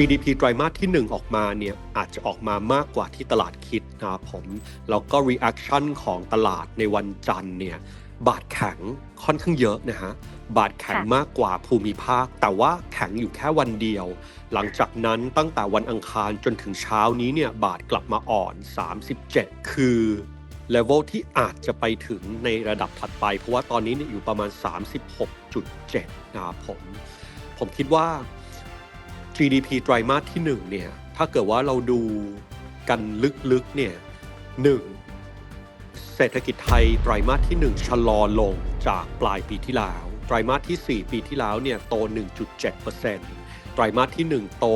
GDP ไตรมาสที่ 1 ออกมาเนี่ยอาจจะออกมามากกว่าที่ตลาดคิดนะครับผม แล้วก็ reaction ของตลาดในวันจันทร์เนี่ยบาทแข็งค่อนข้างเยอะนะฮะ บาทแข็งค่ะมากกว่าภูมิภาค แต่ว่าแข็งอยู่แค่วันเดียว หลังจากนั้นตั้งแต่วันอังคารจนถึงเช้านี้เนี่ยบาทกลับมาอ่อน 37 คือเลเวลที่อาจจะไปถึงในระดับถัดไป เพราะว่าตอนนี้เนี่ยอยู่ประมาณ 36.7 นะครับผม ผมคิดว่า GDP ไตรมาสที่1เนี่ยถ้าเกิดว่าเราดูกันลึกๆเนี่ยหนึ่งเศรษฐกิจไทยไตรมาสที่ 1 ชะลอลงจากปลายปีที่แล้ว ไตรมาสที่ 4 ปีที่แล้วเนี่ยโต 1.7%ไตรมาสที่ 1 โต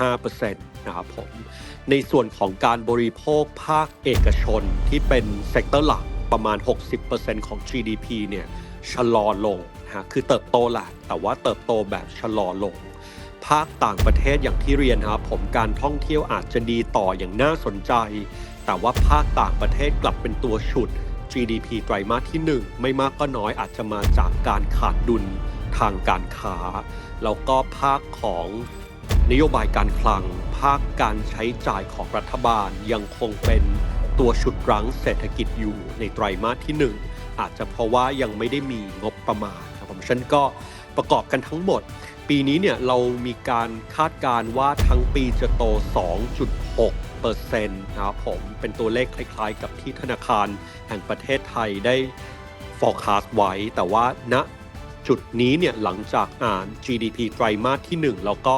1.5%นะครับผม ในส่วนของการบริโภคภาคเอกชนที่เป็นเซกเตอร์หลักประมาณ 60%ของ GDP เนี่ยชะลอลงนะฮะคือเติบโตแหละแต่ว่าเติบโตแบบชะลอลง ภาคต่างประเทศอย่างที่เรียนครับผมการท่องเที่ยวอาจจะดีต่ออย่างน่าสนใจ แต่ว่าภาคต่างประเทศกลับเป็นตัวฉุด GDP ไตรมาสที่ 1 ไม่มากก็น้อยอาจจะมาจากการขาดดุลทางการค้า แล้วก็ภาคของนโยบายการคลัง ภาคการใช้จ่ายของรัฐบาลยังคงเป็นตัวฉุดรั้งเศรษฐกิจอยู่ในไตรมาสที่ 1 อาจจะเพราะว่ายังไม่ได้มีงบประมาณครับผมฉันก็ประกอบกันทั้งหมด ปีนี้เนี่ยเรามีการคาดการณ์ว่าทั้งปีจะโต 2.6เปอร์เซ็นต์นะครับผมเป็นตัวเลขคล้ายๆ กับที่ธนาคารแห่งประเทศไทยได้ forecast ไว้ แต่ว่าณจุดนี้เนี่ยหลังจากอ่าน GDP ไตรมาสที่ 1 แล้วก็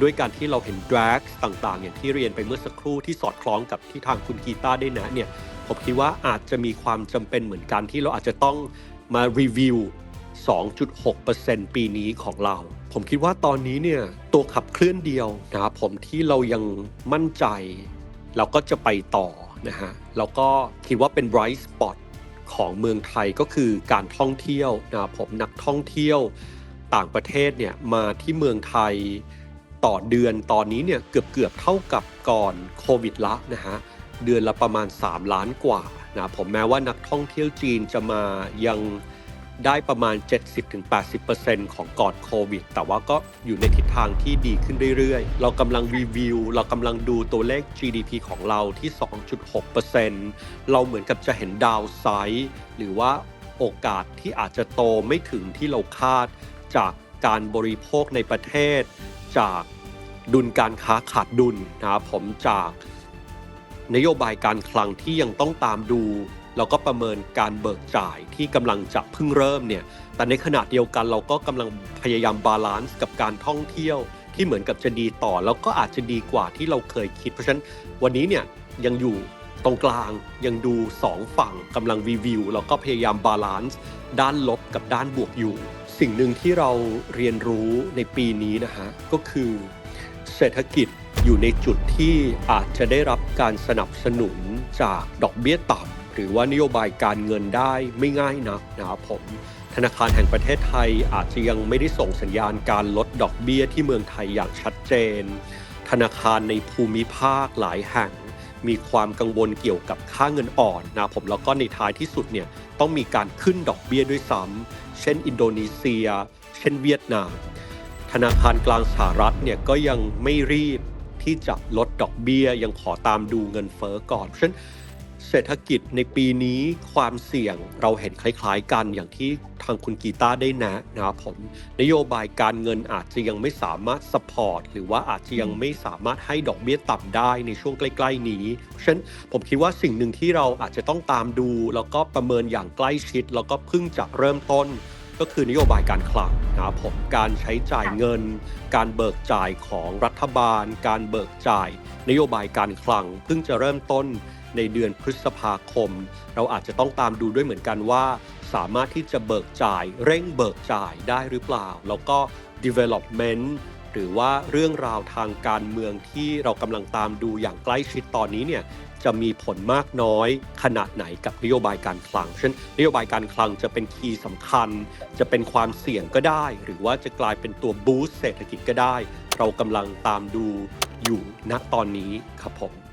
ด้วยการที่เราเห็น drag ต่างๆ อย่างที่เรียนไปเมื่อสักครู่ที่สอดคล้องกับที่ทางคุณกีตาได้แนะเนี่ยผมคิดว่าอาจจะมีความจำเป็นเหมือนกันที่เราอาจจะต้องมารีวิว 2.6%ปีนี้ของเรา ผมคิดว่าตอนนี้เนี่ยตัวขับเคลื่อนเดียวนะครับผมที่เรายังมั่นใจ เราก็จะไปต่อนะฮะแล้วก็คิดว่าเป็น bright spot ของเมืองไทยก็คือการท่องเที่ยวนะครับผมนักท่องเที่ยวต่างประเทศเนี่ยมาที่เมืองไทยต่อเดือนตอนนี้เนี่ยเกือบเกือบเท่ากับก่อนโควิดละนะฮะเดือนละประมาณ 3 ล้านกว่านะผมแม้ว่านักท่องเที่ยวจีนจะมายัง ได้ประมาณ 70-80%ของก่อนโควิด แต่ว่าก็อยู่ในทิศทางที่ดีขึ้นเรื่อยๆ เรากำลังรีวิว เรากำลังดูตัวเลข GDP ของเราที่ 2.6%เราเหมือนกับจะเห็นดาวไซด์หรือว่าโอกาสที่อาจจะโตไม่ถึงที่เราคาด จากการบริโภคในประเทศ จากดุลการค้าขาดดุลนะผมจากนโยบายการคลังที่ยังต้องตามดู แล้วก็ประเมินการเบิกจ่ายที่กำลังจะเพิ่งเริ่มเนี่ย แต่ในขณะเดียวกันเราก็กำลังพยายามบาลานซ์กับการท่องเที่ยวที่เหมือนกับจะดีต่อ แล้วก็อาจจะดีกว่าที่เราเคยคิด เพราะฉะนั้นวันนี้เนี่ยยังอยู่ตรงกลางยังดูสองฝั่งกำลังรีวิวแล้วก็พยายามบาลานซ์ด้านลบกับด้านบวกอยู่ สิ่งหนึ่งที่เราเรียนรู้ในปีนี้นะฮะก็คือเศรษฐกิจอยู่ในจุดที่อาจจะได้รับการสนับสนุนจากดอกเบี้ยต่ำ หรือว่านโยบายการเงินได้ไม่ง่ายนักนะครับผม ธนาคารแห่งประเทศไทยอาจจะยังไม่ได้ส่งสัญญาณการลดดอกเบี้ยที่เมืองไทยอย่างชัดเจน ธนาคารในภูมิภาคหลายแห่งมีความกังวลเกี่ยวกับค่าเงินอ่อนนะผมแล้วก็ในท้ายที่สุดเนี่ยต้องมีการขึ้นดอกเบี้ยด้วยซ้ำเช่น อินโดนีเซีย เช่นเวียดนาม ธนาคารกลางสหรัฐเนี่ยก็ยังไม่รีบที่จะลดดอกเบี้ยยังขอตามดูเงินเฟ้อก่อนเพราะฉะนั้น เศรษฐกิจในปีนี้ความเสี่ยงเราเห็นคล้ายๆกันอย่างที่ทางคุณกีตาได้แนะนะครับผมนโยบายการเงินอาจจะยังไม่สามารถสปอร์ตหรือว่าอาจจะยังไม่สามารถให้ดอกเบี้ยต่ำได้ในช่วงใกล้ ๆ นี้ฉะนั้นผมคิดว่าสิ่งหนึ่งที่เราอาจจะต้องตามดู แล้วก็ประเมินอย่างใกล้ชิด แล้วก็เพิ่งจะเริ่มต้นก็คือนโยบายการคลังนะครับผมการใช้จ่ายเงิน การเบิกจ่ายของรัฐบาล การเบิกจ่าย นโยบายการคลังเพิ่งจะเริ่มต้น ในเดือนพฤษภาคม เราอาจจะต้องตามดูด้วยเหมือนกันว่า สามารถที่จะเบิกจ่าย เร่งเบิกจ่ายได้หรือเปล่า แล้วก็ development หรือว่าเรื่องราวทางการเมืองที่เรากำลังตามดูอย่างใกล้ชิดตอนนี้เนี่ยจะมีผลมากน้อยขนาดไหนกับนโยบายการคลังเช่นนโยบายการคลังจะเป็นคีย์สำคัญ จะเป็นความเสี่ยงก็ได้ หรือว่าจะกลายเป็นตัวบูสต์เศรษฐกิจก็ได้ เรากำลังตามดูอยู่ณตอนนี้ครับผม